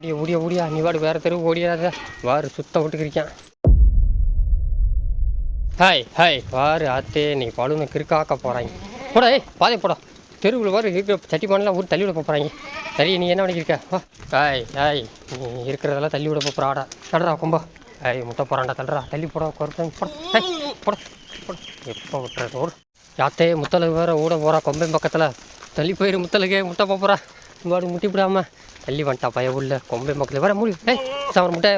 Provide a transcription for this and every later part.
ஓடிய ஓடிய ஓடியா. நீ வாடு வேறு தெருவு ஓடியாத. வாரு சுத்த விட்டுக்கிறிக்கான் ஹாய் ஹாய். வாரு ஆத்தே. நீ பழுனை கிறுக்காக்க போகிறாங்க போடா ஏய் பாதை போடா. தெருவில் வாரு இருக்கிற சட்டி பண்ணலாம் ஊர் தள்ளி விட போகிறாங்க சரி நீ என்ன பண்ணிக்கிருக்க வா. Hi hi. நீ இருக்கிறதெல்லாம் தள்ளி விட போகிறாடா தள்ளுறா கும்பா. ஹாய் முட்டை போகிறாண்டா தள்ளுறா தள்ளி போடா குறைப்பேன் போட. ஹாய் போட போட. எப்போ விட்டுற ஓடு யாத்தே முத்தலகு வேற ஓட போகிறா கொம்பையும் பக்கத்தில். தள்ளி போயிரு முத்தலுக்கே முட்டை போகிறா வாடு முட்டி விடாம தள்ளி வந்துட்டா பய உள்ள. கொம்பை மக்கள் வர முடியும் ஏய் சாமர் முட்டை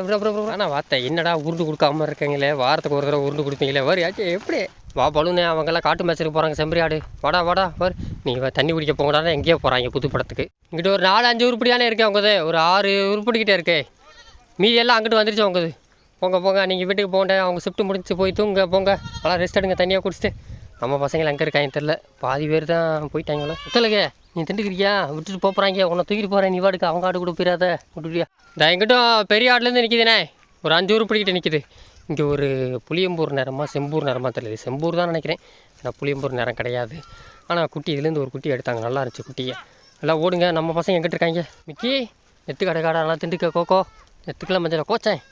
ஆனால் வார்த்தை என்னடா உருண்டு கொடுக்காம இருக்கீங்களே? வாரத்துக்கு ஒரு தடவை உருண்டு கொடுப்பீங்களே? வரி ஆச்சு எப்படி? வா பலூனே அவங்கெல்லாம் காட்டு மேட்ச்சுக்கு போகிறாங்க செம்பரியாடு வாடா வாடா வர். நீங்கள் தண்ணி குடிக்க போங்கடா எங்கேயோ போகிறாங்க புது படத்துக்கு. இங்கிட்ட ஒரு நாலு அஞ்சு உருப்படியானே இருக்கே உங்கது. ஒரு ஆறு உருப்படிக்கிட்டே இருக்கே. மீதி எல்லாம் அங்கிட்டு வந்துருச்சு உங்கது. போங்க போங்க நீங்கள் வீட்டுக்கு போங்க அவங்க ஷிஃப்ட் முடிச்சு போய் தூங்க போங்க. நல்லா ரெஸ்ட் எடுங்க தனியாக குடிச்சிட்டு. நம்ம பசங்களை எங்கே இருக்காங்க தெரில பாதி பேர் தான் போயிட்டாங்களோ. ஒத்துலகே நீ திண்டுக்கிறியா? விட்டுட்டு போகிறாங்க உன்னை தூக்கிட்டு போகிறேன் நீ வாடுக்கு. அவங்க ஆடு கூட போயிடாத. விட்டுட்டியா? இந்த எங்கிட்டும் பெரிய ஆடுலேருந்து நிற்கிதுண்ணே ஒரு அஞ்சு ஊர் பிடிக்கிட்டு நிற்கிது இங்கே ஒரு புளியம்பூர் நேரமாக செம்பூர் நேரமாக தெரியல செம்பூர் தான் நினைக்கிறேன். ஆனால் புளியம்பூர் நேரம் கிடையாது. ஆனால் குட்டி இதுலேருந்து ஒரு குட்டி எடுத்தாங்க. நல்லா இருந்துச்சு குட்டியை. எல்லாம் ஓடுங்க. நம்ம பசங்க எங்கிட்ட இருக்காங்க? மிக்கி நெத்து கடை காடா நல்லா திண்டுக்க கோக்கோ நெத்துக்கெல்லாம் மஞ்சள் கோச்சேன்.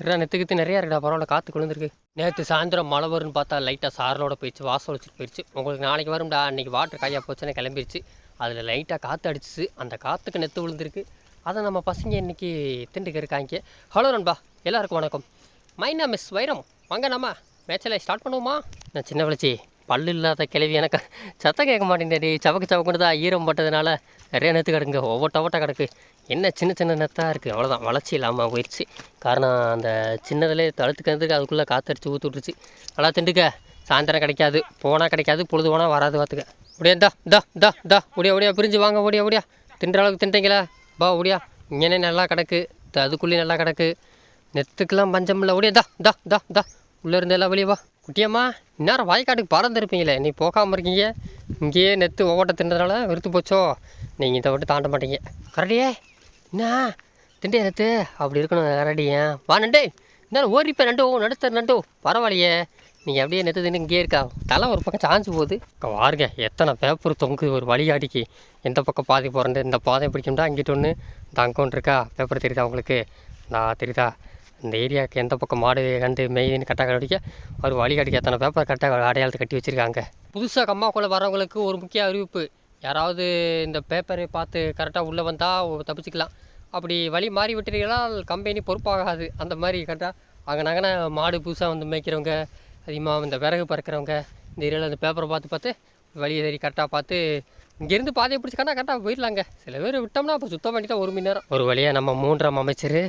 இருடா நெத்துக்கித்து நிறையா இருக்குடா பரவாயில்ல காற்று குளிர்ந்துருக்கு. நேற்று சாயந்தரம் மழை வரும்னு பார்த்தா லைட்டாக சாரலோட போயிடுச்சு வாசல் வச்சுட்டு போயிடுச்சு. உங்களுக்கு நாளைக்கு வரும்டா அன்றைக்கி வாட்டர் காயாக போச்சுன்னு கிளம்பிடுச்சு அதில் லைட்டாக காற்று அடிச்சிச்சு. அந்த காற்றுக்கு நெத்து விழுந்திருக்கு. அதை நம்ம பசங்க இன்னைக்கு திண்டுக்கு இருக்காங்க. ஹலோ நண்பா எல்லாருக்கும் வணக்கம். மைனா மிஸ் வைரம். வாங்க நம்ம மேட்சில் ஸ்டார்ட் பண்ணுவோமா? நான் சின்ன வளர்ச்சி பல்லு இல்லாத கிளவி எனக்கு சத்தம் கேட்க மாட்டேங்குது. சவக்கு சவக்குன்னு தான் ஈரம் பட்டதுனால நிறைய நெத்து கிடக்குங்க ஒவ்வொட்ட ஒவ்வொட்ட கிடக்கு. என்ன சின்ன சின்ன நெத்தாக இருக்குது அவ்வளோதான் வளர்ச்சி இல்லாமல் போயிடுச்சு காரணம் அந்த சின்னதுலே தழுத்துக்கிறதுக்கு அதுக்குள்ளே காத்தடிச்சு ஊற்றி விட்டுருச்சு. நல்லா திண்டுக்க. சாயந்தரம் கிடைக்காது. போனால் கிடைக்காது. பொழுது போனால் வராது பார்த்துக்க. முடியா தா தா தா தா முடியா முடியா பிரிஞ்சு வாங்க. முடியா முடியா தின்ற அளவுக்கு தின்றீங்களா பா முடியா இங்கே நல்லா கிடக்கு. அதுக்குள்ளேயும் நல்லா கிடக்கு. நெத்துக்கெல்லாம் பஞ்சம் இல்லை. முடியா தா தா தா தா உள்ளே இருந்து எல்லாம் வெளியே வா. குட்டியம்மா இந்நேரம் வாய்க்காட்டுக்கு பறந்துருப்பீங்களே நீ போகாமல் இருக்கீங்க. இங்கேயே நெத்து ஒவ்வொட்ட தின்றதுனால வெறுத்து போச்சோ? நீங்கள் இதை விட்டு தாண்ட மாட்டீங்க. கரடியே என்ன திண்டே நெத்து. அப்படி இருக்கணும் கரடியே வா நண்டே. இந்நேரம் ஓடிப்பேன் நண்டு நடுத்த நண்டு. பரவாயில்லையே. நீங்கள் அப்படியே நெத்து தின்னு இங்கேயே இருக்கா? தலை ஒரு பக்கம் சாஞ்சு போகுது. வாருங்க. பாருங்க எத்தனை பேப்பர் தொங்குது ஒரு வழிகாட்டிக்கு. எந்த பக்கம் பாதி போகிறேன் இந்த பாதை பிடிக்கும்டா அங்கிட்டு ஒன்று இந்த அங்கௌண்ட் இருக்கா? பேப்பர் தெரியுதா உங்களுக்கு? நான் தெரியுதா? இந்த ஏரியாவுக்கு எந்த பக்கம் மாடு கண்டு மெயின் கரெக்டாக கண்டுபிடிக்க ஒரு வழிகாட்டிக்கு எத்தனை பேப்பர் கரெக்டாக அடையாளத்தை கட்டி வச்சுருக்காங்க. புதுசாக கம்மாக்குள்ளே வரவங்களுக்கு ஒரு முக்கிய அறிவிப்பு. யாராவது இந்த பேப்பரை பார்த்து கரெக்டாக உள்ளே வந்தால் தப்பிச்சுக்கலாம். அப்படி வழி மாறி விட்டுறீங்களால் கம்பெனி பொறுப்பாகாது. அந்த மாதிரி கரெக்டாக அங்கே நகன மாடு புதுசாக வந்து மேய்க்கிறவங்க அதிகமாக இந்த விறகு பறக்கிறவங்க இந்த ஏரியாவில் அந்த பேப்பரை பார்த்து பார்த்து வழி ஏறி கரெக்டாக பார்த்து இங்கேருந்து பாதையை பிடிச்சிக்கன்னா கரெக்டாக போயிடலாங்க. சில பேர் விட்டோம்னா அப்போ சுத்தம் பண்ணி தான் ஒரு மணி நேரம். ஒரு வழியாக நம்ம மூன்றாம் அமைச்சர்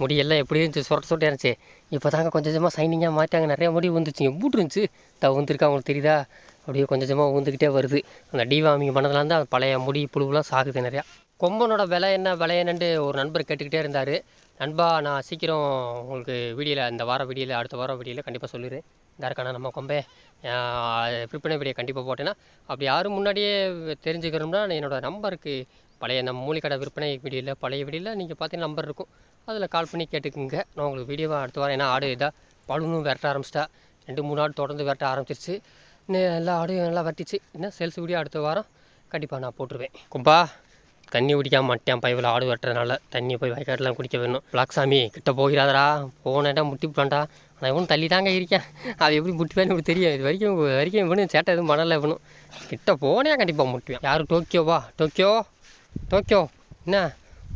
முடியெல்லாம் எப்படி இருந்துச்சு சொட்ட சொட்டே இருந்துச்சு. இப்போ தாங்க கொஞ்சம் கொஞ்சமாக சைனிங்காக மாட்டாங்க நிறைய முடி வந்துச்சுங்க. பூட்டு இருந்துச்சு. த வந்துருக்கா அவங்களுக்கு தெரியுதா? அப்படியே கொஞ்சம் கொஞ்சமாக ஊந்துக்கிட்டே வருது. அந்த டிவாமிங் பண்ணதுலேருந்து அந்த பழைய முடி புழுவெலாம் சாகுது நிறையா. கொம்பனோட விலை என்ன விலை என்னென்று ஒரு நண்பர் கேட்டுக்கிட்டே இருந்தார். நண்பா நான் சீக்கிரம் உங்களுக்கு வீடியோவில் இந்த வார வீடியோவில் அடுத்த வாரம் வீடியோவில் கண்டிப்பாக சொல்லிடுறேன். இந்த நம்ம கொம்பே. விற்பனை வீடியோ கண்டிப்பாக போட்டேன்னா அப்படி யாரும் முன்னாடியே தெரிஞ்சுக்கணும்னா என்னோடய நம்பருக்கு பழைய நம்ம மூலிகடை விற்பனை வீடியோவில் பழைய வீடியோவில் நீங்கள் பார்த்தீங்கன்னா நம்பர் இருக்கும். அதில் கால் பண்ணி கேட்டுக்குங்க. நான் உங்களுக்கு வீடியோவாக அடுத்த வாரம் ஏன்னா ஆடு இதாக பழுனும் விரட்ட ஆரம்பிச்சிட்டா. ரெண்டு மூணு ஆடு தொடர்ந்து விரட்ட ஆரம்பிச்சிருச்சு. இன்னும் எல்லா ஆடையும் நல்லா வெட்டிச்சு இன்னும் சேல்ஸ் வீடியோ அடுத்த வாரம் கண்டிப்பாக நான் போட்டுருவேன். கும்பா தண்ணி குடிக்காம மாட்டேன் பைவில் ஆடு வெட்டுறதுனால தண்ணி போய் வயக்காட்டெலாம் குடிக்க வேணும். பிளாக்சாமி கிட்ட போகிறாதடா. போனேன்டா முட்டி விட்டான்டா நான் இவனும் தள்ளி தாங்க இருக்கேன். அது எப்படி முட்டுவேன்னு எனக்கு தெரியும் இது வரைக்கும் இது வரைக்கும் இவனும் சேட்டை எதுவும் பண்ணலை இவனும். கிட்ட போனே கண்டிப்பாக முட்டுவேன். யார் டோக்கியோவா? டோக்கியோ? டோக்கியோ. என்ன?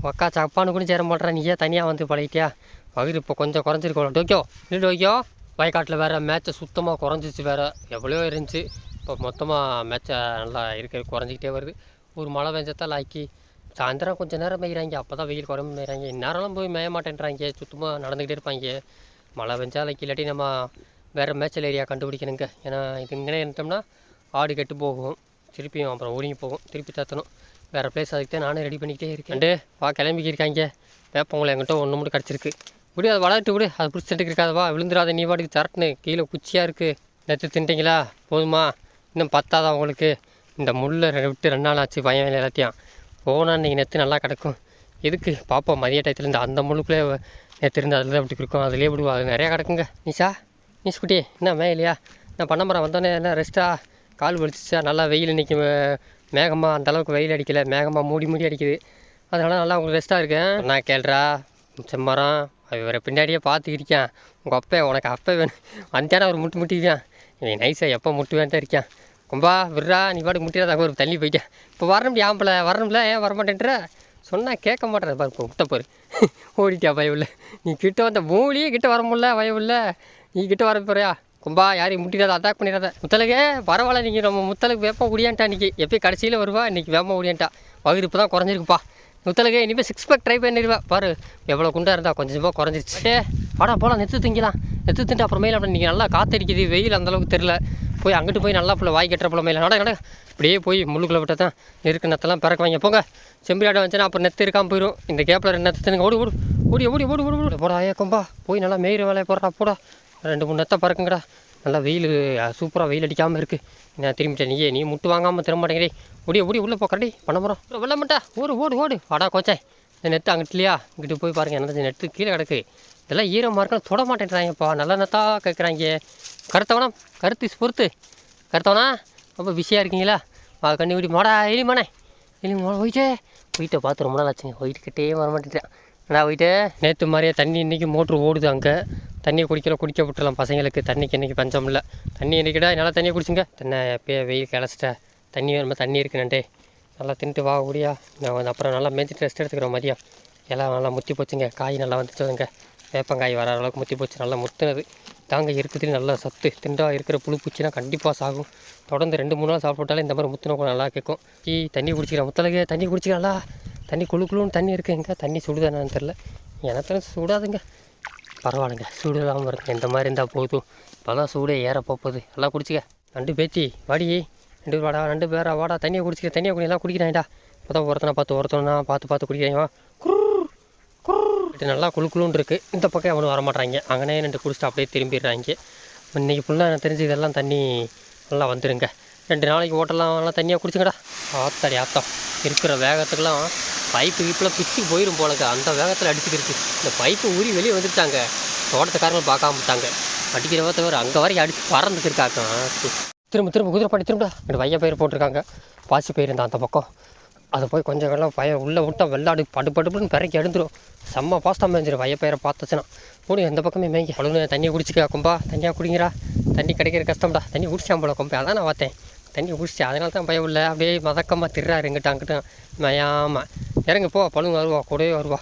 உக்கா சப்பானு கூட சேர மாட்டேறேன் நீயே ஏன் தனியாக வந்து பழகிட்டியா? பகிர் இப்போ கொஞ்சம் குறைஞ்சிருக்கோம் டோக்கியோ இல்லை டோக்கியோ. வயக்காட்டில் வேறு மேட்ச்சை சுத்தமாக குறைஞ்சிச்சு வேறு. எவ்வளோ இருந்துச்சு. இப்போ மொத்தமாக மேட்ச்சை நல்லா இருக்க குறைஞ்சிக்கிட்டே வருது. ஒரு மழை பெஞ்சத்தான் லாக்கி சாயந்தரம் கொஞ்சம் நேரம் மேய்கிறாங்க அப்போ தான் வெயில் குறைம மேய்கிறாங்க இந்நேரம்லாம் போய் மேய மாட்டேன்றாங்க. சுத்தமாக நடந்துக்கிட்டே இருப்பாங்க. மழை பெஞ்சா ஆக்கி இல்லாட்டி நம்ம வேறு மேய்ச்சல் ஏரியா கண்டுபிடிக்கணுங்க. ஏன்னா இது இங்கே இருந்தோம்னா ஆடு கெட்டு போகும். திருப்பியும் அப்புறம் ஒடுங்கி போகும். திருப்பி தத்தணும். வேறு பிளேஸ் அதுக்கு தான் நானும் ரெடி பண்ணிக்கிட்டே இருக்கேன். டே வா கிளம்பிக்கிருக்காங்க வேப்பங்களை என்கிட்ட ஒன்று மட்டும் கிடச்சிருக்கு. விடு அதை வளர்த்து விடு. அது பிடிச்சி இருக்காது வா. விழுந்துடாத நீ வாட்டுக்கு சரட்டுன்னு கீழே குச்சியாக இருக்குது நேற்று தின்ட்டிங்களா? போதுமா. இன்னும் பத்தாதா உங்களுக்கு? இந்த முள்ளை விட்டு ரெண்டு நாள் ஆச்சு பயம் வேலை எல்லாத்தையும். போனால் இன்றைக்கி நேற்று நல்லா கிடக்கும். எதுக்கு? பார்ப்போம் மதிய டயத்தில் இந்த அந்த முழுக்குள்ளே நேற்று இருந்து அதில் தான் அப்படி இருக்கும். அதுலேயே விடுவோம் அது நிறையா கிடக்குங்க. நிஷா நிஷ் குட்டி என்ன இல்லையா? நான் பண்ண மரம் வந்தோடனே என்ன ரெஸ்ட்டாக கால் வலிச்சிச்சா நல்லா வெயில் இன்றைக்கி மேகமாக அந்தளவுக்கு வெயில் அடிக்கலை. மேகமாக மூடி மூடி அடிக்குது. அதனால் நல்லா உங்களுக்கு ரெஸ்ட்டாக இருக்கேன். நான் கேள்றா செம்மரம் இவரை பின்னாடியே பார்த்துக்கிருக்கேன் உங்கள் அப்பா உனக்கு அப்பா வேணும். வந்தானே அவர் முட்டு முட்டிக்கான் இவன் நைஸாக எப்போ முட்டுவேன் தான் இருக்கேன். கும்பா விட்றா. நீ பாட்டுக்கு முட்டிடாத அங்கே ஒரு தள்ளி போயிட்டேன். இப்போ வரணும் ஆம்பளை. வரணும்ல ஏன் வரமாட்டேன்ற? சொன்னால் கேட்க மாட்டேன். பாரு இப்போ விட்ட பாரு. ஓடிட்டியா பயவில்லை நீ கிட்ட வந்த மூலியே கிட்ட வர முடியல பயவில்லை நீ கிட்ட வர போறியா? கும்பா யாரையும் முட்டிடாத அட்டாக் பண்ணிடாத. முத்தலுக்கு பரவாயில்ல நீங்கள் நம்ம முத்தலுக்கு வேப்பம் ஓடியான்ட்டா இன்றைக்கி எப்பயும் கடைசியில் வருவா இன்றைக்கி வேப்பம் ஓடியான்ட்டா வகுது இப்போ தான் குறைஞ்சிருக்குப்பா. முத்தலுக்கு இனிமேல் சிக்ஸ் பேக் ட்ரை பண்ணிடுவா. பாரு எவ்வளோ குண்டா இருந்தால் கொஞ்சம் கொஞ்சமாக குறைஞ்சிருச்சு. ஏ வாடா போலாம் நெத்து திங்கலாம். நெத்து தின்ட்டு அப்புறமேல அப்படி நீங்கள் நல்லா காத்தடிக்குது வெயில் அந்தளவுக்கு தெரில போய் அங்கிட்டு போய் நல்லா பிள்ளை வாய் கட்டுற பிள்ளை மேலே. நட நட இப்படியே போய் முள்ளுக்குள்ளே விட்டால் தான் இருக்கு நெத்தெல்லாம் பிறக்க வாங்க போங்க. செம்பியாடை வந்துச்சுன்னா அப்புறம் நெத்து இருக்காமல் போயிடும் இந்த கேப்பில் ரெண்டு நெத்து தின்னுங்க. ஓடு ஓடு ஓடி. ஓடி ஓடி ஓடி ஓடி. போடா ஏ கொம்பா. போய் நல்லா மேயிற வேலையை போடுறா போடா. ரெண்டு மூணு நெத்தை பறக்குங்கடா நல்லா வெயில் சூப்பராக வெயில் அடிக்காமல் இருக்குது நான் திரும்பிட்டேன் நீயே நீ முட்டு வாங்காமல் திரும்ப மாட்டேங்கிறே. ஓடி ஓடி உள்ளே போக்கறடி பண்ண போகிறோம் வெள்ள மாட்டா ஓடு ஓடு ஓடு. வாடா கோச்சே. இந்த நெத்து அங்கிட்டு இல்லையா இங்கிட்டு போய் பாருங்க என்னது நெத்து கீழே கிடக்கு. இதெல்லாம் ஈரமாக இருக்கணும் தொட மாட்டேன்றாங்கப்பா. நல்ல நெத்தா கேட்குறாங்க கருத்தவனம் கருத்து பொறுத்து. கருத்தவனா ரொம்ப பிஸியாக இருக்கீங்களா? வா கண்ணி விடி மாடா எலிமானே எலி மாட போயிட்டே. போயிட்டே பார்த்து ரொம்ப நாள் ஆச்சுங்க. போயிட்டு கிட்டே வர மாட்டேன் நான் போயிட்டு. நேற்று மாதிரியே தண்ணி இன்றைக்கி மோட்ரு ஓடுது அங்கே. தண்ணியை குடிக்கல குடிக்க விட்டுலாம் பசங்களுக்கு. தண்ணிக்கு இன்றைக்கி பஞ்சம் இல்லை. தண்ணி இன்றைக்கிடா நல்லா தண்ணியை குடிச்சுங்க. தண்ணி எப்பயே வெயில் கிளச்சிட்டேன் தண்ணி வேணுமா தண்ணி இருக்குண்ணே நல்லா தின்ட்டு வா கூடியா நான் அப்புறம் நல்லா மேய்ச்சிட்டு ரெஸ்ட் எடுத்துக்கிறோம் மதியம். எல்லாம் நல்லா முத்தி போச்சுங்க. காய் நல்லா வந்துச்சுங்க வேப்பங்காய் வர அளவுக்கு முத்தி போச்சு. நல்லா முத்துனது. தாங்க இருக்குதுன்னு நல்லா சத்து. திண்டா இருக்கிற புழு பூச்சினா கண்டிப்பாக சாகும். தொடர்ந்து ரெண்டு மூணு நாள் சாப்பிட்டாலே இந்த மாதிரி முத்துனா நல்லா கேட்கும். ஈ தண்ணி குடிச்சிக்கிறேன். முத்தலகே தண்ணி குடிச்சிக்கலாம்ல தண்ணி குளு தண்ணி இருக்குங்க தண்ணி சுடுதானான்னு தெரில எனக்கு சுடாதுங்க. பரவாயில்லைங்க. சூடு இல்லாமல் இருக்குங்க இந்த மாதிரி இருந்தால் போதும். இப்போ தான் சூடே ஏற போகுது எல்லாம் குடிச்சிக்க. ரெண்டு பேத்தி வாடி. ரெண்டு பேர் வாடா ரெண்டு பேரா வாடா. தண்ணியை குடிச்சிக்க தண்ணியை குடி. எல்லாம் குடிக்கிறாங்கடா இப்போ தான் ஒருத்தனை பார்த்து ஒருத்தனா பார்த்து பார்த்து குடிக்கிறாங்க குரு நல்லா குளு இருக்குது இந்த பக்கம் அவனும் வரமாட்டாங்க அங்கனே ரெண்டு குடிச்சிட்டு அப்படியே திரும்பிடுறாங்க. இன்றைக்கி ஃபுல்லாக எனக்கு தெரிஞ்சு இதெல்லாம் தண்ணி நல்லா வந்துடுங்க ரெண்டு நாளைக்கு ஓட்டலாம் நல்லா தண்ணியாக குடிச்சுங்கடா. ஆத்தாடி ஆத்தம். இருக்கிற வேகத்துக்கெல்லாம் பைப்பு கீப்பில் பிச்சு போயிடும் போலக்கா. அந்த வேகத்தில் அடிச்சுக்கிருக்கு இந்த பைப்பு ஊறி வெளியே வந்துட்டாங்க தோட்டத்துக்காரங்களும் பார்க்காம விட்டாங்க. அடிக்கிறவ தவிர அங்கே வரைக்கும் அடித்து பறந்துக்கிருக்காங்க. திரும்ப திரும்ப குதிரை பண்ணி திரும்ப ரெண்டு வைய பயிர் போட்டிருக்காங்க. பாசி பயிர் இருந்தால் அந்த பக்கம். அதை போய் கொஞ்சம் வெள்ளம் பய உள்ளே விட்டா வெள்ளாடு படு படுப்புன்னு பிறக்கி எடுந்துரும் செம்ம பாஸ்தா மேய்ஞ்சிரும் வைய பயிரை பார்த்துச்சுன்னா. போடு எந்த பக்கமே மேய்ங்க. அவ்வளோ தண்ணியை குடிச்சிக்க கும்பா. தண்ணியாக குடிங்கிறா தண்ணி கிடைக்கிற கஷ்டம்டா. தண்ணி குடிச்சான் போல கொம்பை. அதான் நான் பார்த்தேன். தண்ணி குடிச்சு அதனால தான் பயம் இல்லை. அப்படியே மதக்கமாக திருறாரு எங்கிட்ட அங்கிட்ட. மயாமல் இறங்கு போ பழுங்க வருவா கூடவே வருவா.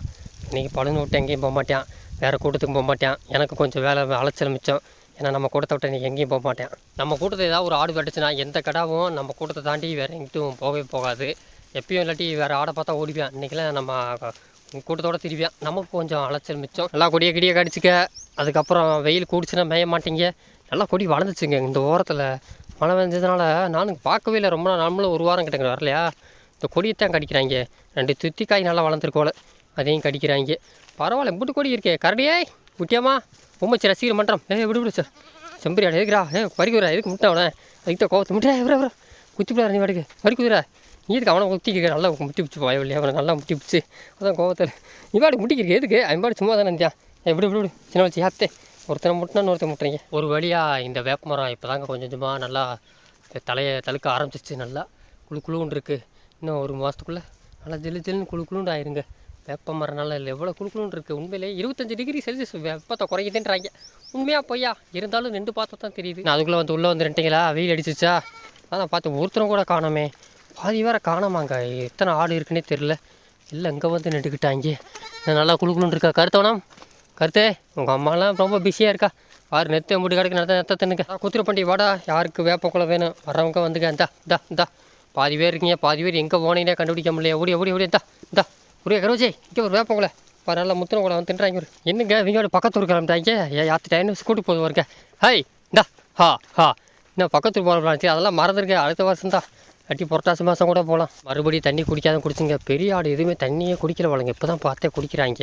இன்றைக்கி பழுங்க விட்டு எங்கேயும் போக மாட்டேன். வேறு கூட்டத்துக்கு போக மாட்டேன். எனக்கு கொஞ்சம் வேலை அலைச்சல் மிச்சம். ஏன்னா நம்ம கூட்டத்தை விட்டு நீ எங்கேயும் போக மாட்டேன். நம்ம கூட்டத்தை ஏதாவது ஒரு ஆடு வெட்டுச்சுன்னா எந்த கடாவும் நம்ம கூட்டத்தை தாண்டி வேறு எங்கிட்டும் போகவே போகாது. எப்பயும் இல்லாட்டி வேறு ஆடை பார்த்தா ஓடிவேன் இன்றைக்கெல்லாம் நம்ம கூட்டத்தோட திரும்பியான் நமக்கு கொஞ்சம் அலைச்சல் மிச்சம். நல்லா கொடியை கிடியை கடிச்சிக்க. அதுக்கப்புறம் வெயில் கூடிச்சுன்னா மேய மாட்டீங்க. நல்லா கொடி வளர்ந்துச்சுங்க. இந்த ஓரத்தில் மழை பெஞ்சதுனால நானும் பார்க்கவே இல்லை. ரொம்ப நாள் நம்மளும் ஒரு வாரம் கிட்டங்க வரலையா? இந்த கொடியை தான் கடிக்கிறாங்க. ரெண்டு துத்திக்காய் நல்லா வளர்ந்துருக்கோல அதையும் கடிக்கிறாங்க. பரவாயில்ல இப்படி கொடி இருக்கே. கரடியே குட்டியாமா உம்மச்சி ரசிகர் மன்றம். ஏ விடு விடு சார் செம்பரியாடு எதுக்குறா ஏ பறிக்குதுரா எதுக்கு முட்டை அவனை? அதுக்கிட்ட கோவத்தை முட்டா எவ்வளோ எவ்வளோ குத்தி விடாத நீ வாடுக்கு பறிக்குதுரா நீ எதுக்கு அவனை குத்தி கேட்க நல்லா முட்டி பிடிச்சி பயவில்லையா அவனை நல்லா முட்டி பிடிச்சி அதான் கோவத்தில். நீ பாடு முட்டிக்கிறீங்க எதுக்கு? அவன் பாடு சும்மா தானே இருந்தியா? ஏ விடு விடு விடு. சின்ன வச்சு யாத்தே. ஒருத்தனை முட்டினா இன்னொருத்தன் முட்டுறீங்க. ஒரு வழியாக இந்த வேப்ப மரம் இப்போ தாங்க கொஞ்சம் கொஞ்சமாக நல்லா தலையை தழுக்க ஆரம்பிச்சிச்சு நல்லா குளு குளுன்னு இருக்குது இன்னும் ஒரு மாதத்துக்குள்ளே நல்லா ஜில்லு ஜில்லுன்னு குழு குழுண்டு ஆயிருங்க. வேப்ப மரம்னால நல்லா இல்லை. எவ்வளோ குளு இருக்குது உண்மையிலே இருபத்தஞ்சி டிகிரி செல்சியஸ் வெப்பத்தை குறைக்குதுன்றாங்க. உண்மையாக பொய்யா? இருந்தாலும் ரெண்டு பார்த்தா தான் தெரியுது. நான் அதுக்குள்ளே வந்து உள்ளே வந்து ரெண்டிங்களா? வெயில் அடிச்சிச்சா அதான் பார்த்து ஒருத்தரும் கூட காணோமே. பாதி வேற காணாமாங்க. எத்தனை ஆடு இருக்குன்னே தெரில இல்லை இங்கே வந்து நின்றுக்கிட்டாங்க. நல்லா குளு குளுன்னு இருக்கா? கருத்தவனம்? கருத்தே உங்கள் அம்மாலாம் ரொம்ப பிஸியாக இருக்கா? பாரு நெத்து முடி கிடக்கு நடத்த நெத்த தின்னுங்க குத்திர பண்டி வாடா. யாருக்கு வேப்பக்குள்ள வேணும்? வரவங்க வந்துங்க இந்தா இந்தா இந்தா. பாதி பேர் இருக்கீங்க பாதி பேர் எங்கே போனீங்க கண்டுபிடிக்க முடியல. ஓடி ஓடி ஓடி இந்தா இந்தா. ஒரே கருவச்சே இங்கே ஒரு வேப்பங்குள்ள பாரு நல்லா முத்தின குளம் வந்து தின்றாங்க ஒரு என்னங்க இவங்களோட பக்கத்து ஊர் கிளம்பிட்டாங்க? ஏன் யாத்திட்டாயின்னு ஸ்கூட்டி போது வருங்க ஹை இந்தா ஹா ஹா. இன்னும் பக்கத்து போகலாம் அதெல்லாம் மறந்துருக்கேன் அடுத்த வருஷம் தான் கட்டி புரட்டாசி மாதம் கூட போகலாம். மறுபடியும் தண்ணி குடிக்காத குடிச்சுங்க. பெரிய ஆடு எதுவுமே தண்ணியே குடிக்கல வளங்க இப்போ தான் பார்த்தே குடிக்கிறாங்க.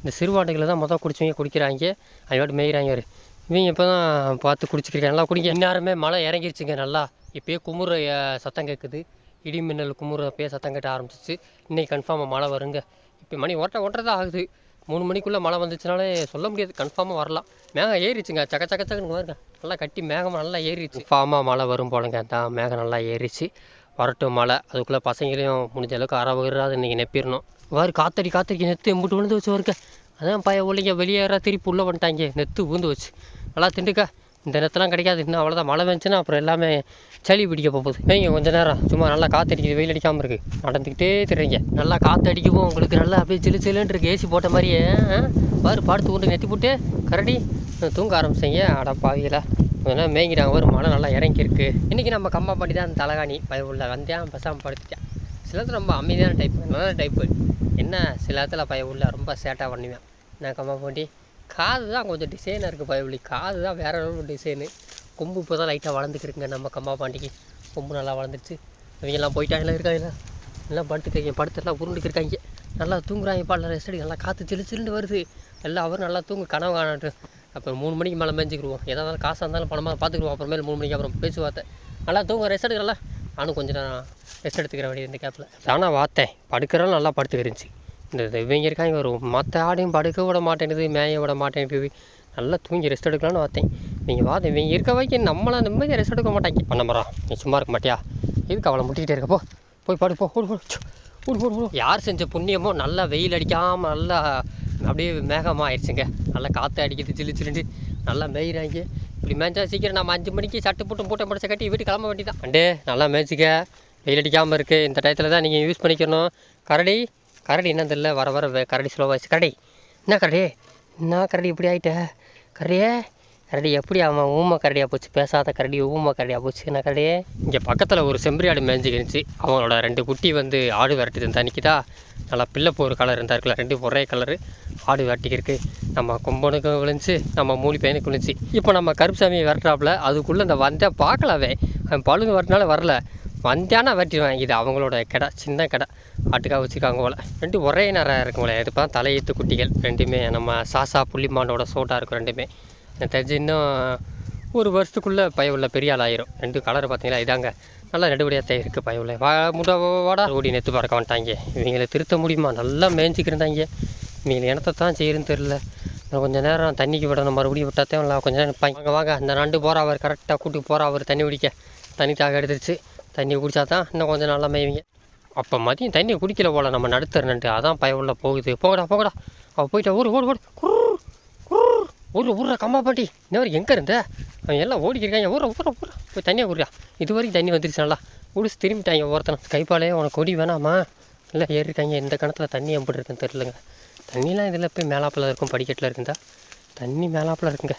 இந்த சிறுவாண்டுகளை தான் மொதல் குடிச்சவங்க குடிக்கிறாங்க. அதோட மேய்கிறாங்க ஒரு இவங்க இப்போ தான் பார்த்து குடிச்சிக்கிறீங்க நல்லா குடிக்க இந்நேரமே மழை இறங்கிருச்சுங்க நல்லா. இப்போயே குமுற சத்தம் கேட்குது இடி மின்னல் குமுற அப்பயே சத்தம் கேட்ட ஆரம்பிச்சிச்சு இன்றைக்கி கன்ஃபார்மாக மழை வருங்க. இப்போ மணி ஓட்ட ஒன்றரை ஆகுது. மூணு மணிக்குள்ளே மழை வந்துச்சுனாலே சொல்ல முடியாது. கன்ஃபார்மாக வரலாம். மேகம் ஏறிச்சுங்க சக்க சக்க சக்கன்னு வருங்க நல்லா கட்டி மேகம் நல்லா ஏறிச்சு ஃபார்மாக மழை வரும் போலங்க. தான் மேகம் நல்லா ஏறிச்சு. வரட்டும் மழை. அதுக்குள்ளே பசங்களையும் முடிஞ்ச அளவுக்கு அரை வகுறாது இன்றைக்கி நெப்பிடணும். வாரு காத்தடி காத்தடிக்க நெத்து எம்பிட்டு விழுந்து வச்சு வருக்க அதான் பையன் ஒல்லிங்க வெளியேற திருப்பி உள்ளே வந்துட்டாங்க. நெத்து விழுந்து வச்சு. நல்லா திண்டுக்க. இந்த நெத்தெல்லாம் கிடைக்காது. இன்னும் அவ்வளோதான் மழை வந்துச்சுன்னா அப்புறம் எல்லாமே சளி பிடிக்க போகுது. வைங்க கொஞ்சம் நேரம். சும்மா நல்லா காற்றடிக்குது வெயில் அடிக்காமல் இருக்குது நடந்துக்கிட்டே தெரியுங்க நல்லா காற்று அடிக்கவும் உங்களுக்கு நல்லா அப்படியே சிலு சிலுன்னு இருக்குது ஏசி போட்ட மாதிரியே பாரு படுத்து கொண்டு நெத்தி போட்டு கரடி தூங்க ஆரம்பிச்சிங்க. அட பாவிகளா. அதெல்லாம் மேய்கிறாங்க ஒரு மழை நல்லா இறங்கியிருக்கு. இன்றைக்கி நம்ம கம்மா பண்ணி தான் அந்த தலகாணி. பய உள்ள வந்தேன் பசாமல் படுத்துட்டேன் சில ரொம்ப அமைதியான டைப்பு நல்ல டைப்பு என்ன? சில இடத்துல பய உள்ள ரொம்ப சேட்டாக பண்ணுவேன். நான் கம்மா போட்டி? காது தான் கொஞ்சம் டிசைனாக இருக்குது பயபலி காது தான் வேறு ஒரு டிசைனு கொம்பு இப்போ தான் லைட்டாக வளர்ந்துக்கிருங்க நம்ம கம்மா பாண்டிக்கு கொம்பு நல்லா வளர்ந்துருச்சு. இவங்கெல்லாம் போயிட்டாங்களா இருக்காங்களா? எல்லாம் படுத்துக்கிறீங்க படுத்து எல்லாம் உருண்டுக்கிருக்காங்க நல்லா தூங்குறாங்க பாடல ரெஸ்ட் எடுக்க நல்லா காற்று சிலு சிலுன்னு வருது. எல்லாம் அவரும் நல்லா தூங்கு கனவு காணட்டும். அப்புறம் மூணு மணிக்கு மேலே மேய்ஞ்சிக்கிடுவோம் எதாக இருந்தாலும் காசாக இருந்தாலும் பணமாக பார்த்துக்குருவோம் அப்புறமேல் மூணு மணிக்கு அப்புறம் பேச்சுவார்த்தை. நல்லா தூங்க ரெஸ்ட் எடுக்கலாம் நானும் கொஞ்சம் நான் ரெஸ்ட் எடுத்துக்கிற வேண்டியது இந்த கேப்பில் தானே வார்த்தை. படுக்கிறோம் நல்லா படுத்துக்கிருந்துச்சி. இந்த இவங்க இருக்காங்க ஒரு மற்ற ஆடையும் படுக்க விட மாட்டேங்குது மேய விட மாட்டேங்குது நல்லா தூங்கி ரெஸ்ட் எடுக்கலாம்னு பார்த்தேன். நீங்கள் வாத இவங்க இருக்க வரைக்கும் நம்மளாம் நிம்மதியாக ரெஸ்ட் எடுக்க மாட்டாங்க. பண்ண மரம் நீ சும்மா இருக்க மாட்டியா? இதுக்கு அவளை முட்டிக்கிட்டே இருக்கப்போ போய் படுப்போ ஓடு போடு ஓடு போடு ஓடு. யார் செஞ்ச புண்ணியமோ நல்லா வெயில் அடிக்காமல் நல்லா அப்படியே மேகமாக ஆயிடுச்சுங்க நல்லா காற்று அடிக்குது சில்லு சில்லுண்டு நல்லா மேய்கிறாங்க இப்படி மேய்ச்சா சீக்கிரம் நம்ம அஞ்சு மணிக்கு சட்டு போட்டு மூட்டை முடிச்ச கட்டி வீட்டுக்கு கிளம்ப வேண்டியதான் அண்டே நல்லா மேய்ச்சிக்க. வெயில் அடிக்காமல் இருக்குது இந்த டயத்தில் தான் நீங்கள் யூஸ் பண்ணிக்கணும். கரடி கரடி என்ன தெரியல வர வர கரடி ஸ்லோவாச்சு கரடி என்ன கரடி? என்ன கரடி இப்படி ஆயிட்ட? கரடியே கரடி எப்படி அவன் ஊமை கரடியாக போச்சு? பேசாத கரடி ஊமை கரடியாக போச்சு. என்ன கரடியே இங்கே பக்கத்தில் ஒரு செம்பரி ஆடு மேய்ஞ்சிக்கிருந்துச்சு அவங்களோட ரெண்டு குட்டி வந்து ஆடு விரட்டுது தண்ணிக்குதா நல்லா பிள்ளை போகிற கலர் இருந்தா இருக்குல்ல ரெண்டு ஒரே கலரு ஆடு விரட்டிக்கிருக்கு நம்ம கும்பனுக்கும் விழுந்துச்சு நம்ம மூலி பையனுக்கு விழுந்துச்சு. இப்போ நம்ம கருப்புசாமியை விரட்டுறாப்புல அதுக்குள்ளே இந்த வந்தேன் பார்க்கலாவே அவன். பழுது வரனால வரல. வந்தானா வெட்டிடுவேன் இது அவங்களோட கடை சின்ன கடை. ஆட்டுக்காக வச்சுருக்காங்க போல். ரெண்டு ஒரே நேரம் இருக்கும் போல. இது தான் தலையீத்து குட்டிகள் ரெண்டுமே. நம்ம சாசா புள்ளிமானோட சோட்டாக இருக்கும் ரெண்டுமே. எனக்கு தெரிஞ்சு இன்னும் ஒரு வருஷத்துக்குள்ளே பயவுள்ள பெரிய ஆள் ஆயிரும். ரெண்டு கலர் பார்த்தீங்களா இதாங்க. நல்லா நடுவடியாக இருக்குது பயவுள்ள. வா முடவாட ஓடி நெத்து பறக்க வந்துட்டாங்க இவங்களை திருத்த முடியுமா? நல்லா மேய்ஞ்சிக்கிருந்தாங்க இவங்க இனத்தை தான் செய்யறதுன்னு தெரில இன்னும் கொஞ்சம் நேரம் தண்ணிக்கு விடணும். மறுபடியும் விட்டாத்தே இல்லை கொஞ்சம் நேரம் நிற்பாங்க வாங்க வாங்க. அந்த நண்டு போகிற அவர் கரெக்டாக கூட்டி போகிற அவர் தண்ணி குடிக்க. தண்ணி தாக எடுத்துருச்சு. தண்ணி குடிச்சா தான் இன்னும் கொஞ்சம் நல்லா மேய்விங்க. அப்போ மதியம் தண்ணி குடிக்கல போல நம்ம நடுத்தர நண்டு. அதான் பயவுள்ள போகுது. போகடா போகடா அவள் போயிட்டா ஊர் ஓடு ஓடு. குர் குர் ஊர்ல ஊர்ற கம்மா பாட்டி. இன்னவர் எங்கே இருந்த? அவன் எல்லாம் ஓடிக்கிருக்காங்க ஊற ஊற ஊற போய் தண்ணியை குடியா இது வரைக்கும் தண்ணி வந்துருச்சு நல்லா. குடிச்சு திரும்பிட்டாங்க ஒருத்தனை கைப்பாலே உனக்கு கொடி வேணாமா? இல்லை ஏறிருக்காங்க இந்த கணத்தில் தண்ணி எப்படி இருக்குன்னு தெரிலங்க தண்ணிலாம் இதில் போய் மேலாப்பில் இருக்கும். படிக்கட்டில் இருக்குந்தா தண்ணி மேலாப்பில் இருக்குங்க.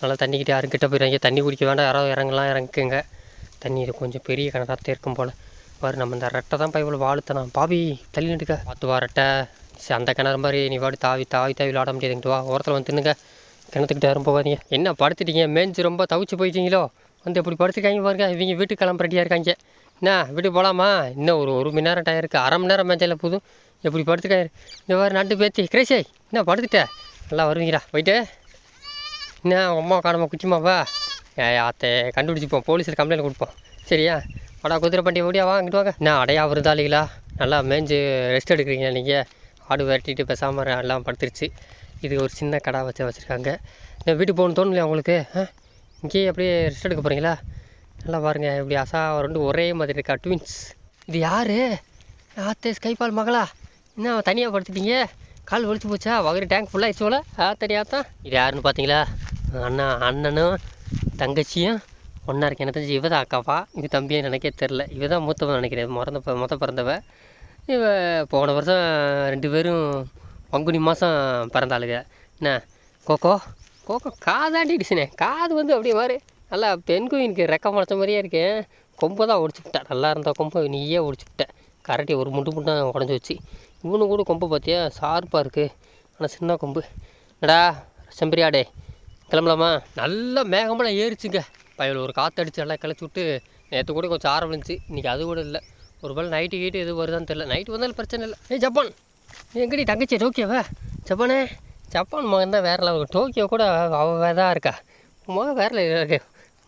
நல்லா தண்ணிக்கிட்டே யாருக்கிட்ட போயிடுறாங்க தண்ணி குடிக்க வேண்டாம். யாராவது இறங்கலாம் இறங்குங்க. தண்ணி இது கொஞ்சம் பெரிய கிணறாத்தே இருக்கும் போல். பாரு நம்ம இந்த ரெட்டை தான் பைப்பில் வாழ்த்தனா பாவி தள்ளி நின்றுக்க பார்த்து வா ரெட்டை. சரி அந்த கிணறு மாதிரி நீ வாடி தாவி தாவி தாவி விளாட முடியாதுங்கிட்டு வா ஓரத்தில் வந்து தின்னுங்க கிணத்துக்கிட்ட யாரும் போகாதீங்க. என்ன படுத்துட்டீங்க? மேஞ்சு ரொம்ப தவிச்சு போயிட்டீங்களோ? வந்து எப்படி படுத்துருக்காங்க பாருங்க. இவங்க வீட்டுக்கு கிளம்புறட்டியாக ரெடியாக இருக்காங்க. என்ன வீட்டுக்கு போகலாமா இன்னும் ஒரு ஒரு மணி நேரம் டயம் இருக்குது அரை மணி நேரம் மேஞ்சையில் போதும். எப்படி படுத்துக்காரு? இந்த மாதிரி நட்டு பேத்தி. கிரேஷே என்ன படுத்துட்ட? நல்லா வருவீங்களா? போயிட்டு. என்ன உம்மா அம்மா காணாம குச்சிமாவா ஏ அத்தை கண்டுபிடிச்சிப்போம். போலீஸில் கம்ப்ளைண்ட் கொடுப்போம். சரியா? அடா குதிரை பண்டி முடியா வா இங்கிட்டு வாங்க. என்ன அடையா விருதாளிகளா நல்லா மேய்ஞ்சு ரெஸ்ட் எடுக்கிறீங்க நீங்கள் ஆடு விரட்டிட்டு பேசாமல் எல்லாம் படுத்துருச்சு. இது ஒரு சின்ன கடை வச்சு வச்சுருக்காங்க. இந்த வீட்டுக்கு போகணும்னு தோணலையா உங்களுக்கு? ஆ? இங்கேயே அப்படியே ரெஸ்ட் எடுக்க போகிறீங்களா நல்லா பாருங்க இப்படி அசா ரெண்டு ஒரே மாதிரி இருக்கா ட்வின்ஸ் இது யார்? ஆத்தே ஸ்கைபால் மகளா? என்ன தனியாக படுத்துட்டீங்க? கால் ஒழிச்சு போச்சா? வகரி டேங்க் ஃபுல்லாகிடுச்சு போல. ஆ தனியாத்தான் இது யாருன்னு பார்த்தீங்களா அண்ணா அண்ணனும் தங்கச்சியும் ஒன்றா இருக்கு எனக்கு தெரிஞ்சு இவ தான் அக்காவா? இவ தம்பியை நினைக்கே தெரில இவ தான் மூத்தவன் நினைக்கிறேன். மறந்த மொத்த பிறந்தவ. இவ போன வருஷம் ரெண்டு பேரும் பங்குனி மாதம் பிறந்தாளுங்க என்ன? கோகோ? கோகோ காதாண்டி டிசினே காது வந்து அப்படியே மாதிரி நல்லா பெண் குயினுக்கு ரெக்க முளைச்ச மாதிரியே இருக்கேன் கொம்பை தான் ஒடிச்சு விட்டேன் நல்லா இருந்தால் கொம்பை நீயே ஒடிச்சு விட்டேன் கரட்டி ஒரு முட்டு முட்டை உடஞ்சி வச்சு. இவனு கூட கொம்பு பார்த்தியா ஷார்ப்பாக இருக்குது ஆனால் சின்ன கொம்பு. என்னடா செம்பரியாடே. கிளம்பலாமா? நல்லா மேகமெல்லாம் ஏறிச்சுங்க. பயல் ஒரு காற்று அடிச்சு எல்லாம் கிளச்சி விட்டு நேற்று கூட கொஞ்சம் ஆரம் இன்றைக்கி அது கூட இல்லை. ஒரு வேளை நைட்டு கீட்டு எது வருதான்னு தெரில நைட்டு வந்தாலும் பிரச்சனை இல்லை. ஏய் ஜப்பான். நீ எங்கடி தங்கச்சி டோக்கியோவா? ஜப்பானே. ஜப்பான் மகன் தான் வேறு லெவல். டோக்கியோ கூட அவள் தான் இருக்கா? மகன் வேறு இருக்கு.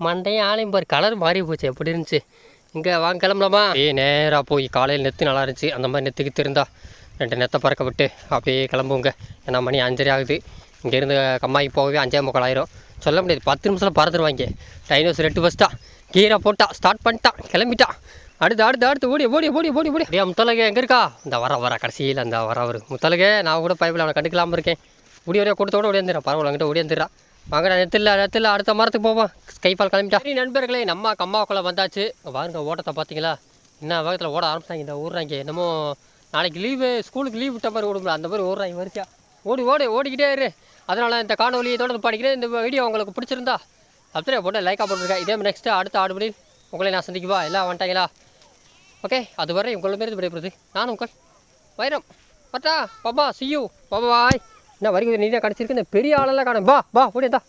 மண்டையும் ஆலையும் பாரு. கலர் மாறி போச்சு. எப்படி இருந்துச்சு? இங்கே வாங்க கிளம்பலாமா? ஏ நேராக போய் காலையில் நெத்து நல்லா இருந்துச்சு. அந்த மாதிரி நெத்துக்கு திருந்தா ரெண்டு நெத்தை பறக்க விட்டு அப்படியே கிளம்புங்க. ஏன்னா மணி அஞ்சரை ஆகுது. இங்கேருந்து கம்மாய்க்கு போகவே அஞ்சே முக்கால் ஆயிரும். சொல்ல முடியாது. பத்து நிமிஷத்தில் பறந்துருவாங்க. டைனோஸ் ரெட்டு ஃபஸ்ட்டா கீரை போட்டா ஸ்டார்ட் பண்ணிட்டான் கிளம்பிட்டான் அடுத்து அடுத்து அடுத்து ஓடி ஓடி ஓடி ஓடி ஓடி. அப்படியே முத்தலகை எங்கே இருக்கா? இந்த வர வர கடைசியில் அந்த வர அவர் முத்தலகை நான் கூட பைப்பில் அவனை கண்டுக்கலாமல் இருக்கேன். ஓடி வரையா கொடுத்தோட ஓடியாந்துடுறான் பரவாயில்ல அங்கிட்ட ஓடியாந்துடுறான் வாங்க நான் நெத்தில் நெத்தில் அடுத்த மரத்துக்கு போவோம். கைப்பால் கிளம்பிட்டா. சரி நண்பர்களே நம்ம அம்மாவுக்குள்ளே வந்தாச்சு. வாருங்க பாருங்க ஓட்டத்தை பார்த்தீங்களா? என்ன வேகத்தில் ஓட ஆரம்பிச்சாங்க இந்த ஊர்றாங்க. என்னமோ நாளைக்கு லீவு ஸ்கூலுக்கு லீவ் விட்ட மாதிரி ஓடுங்களா அந்த மாதிரி ஓடுறாங்க வரிசையா. ஓடி ஓடி ஓடிக்கிட்டே இரு. அதனால் இந்த காணொலியை தொடர்ந்து படிக்கிறேன். இந்த வீடியோ உங்களுக்கு பிடிச்சிருந்தா சப்ஸ்கிரைப் போட்டு லைக்காக போட்டுருக்கேன் இதே நெக்ஸ்ட்டு அடுத்த ஆடுபடி உங்களை நான் சந்திக்குவா எல்லாம் வந்துட்டாங்களா? ஓகே அது வரை உங்களை மாரி விடைபெறுது நானும் உங்கள் வைரம். பட்டா பாபா சியூ பாபா பாய் என்ன வரைக்கும் நீ தான் கிடச்சிருக்கு இந்த பெரிய ஆளெல்லாம் காணும். பா பா ஓடியதா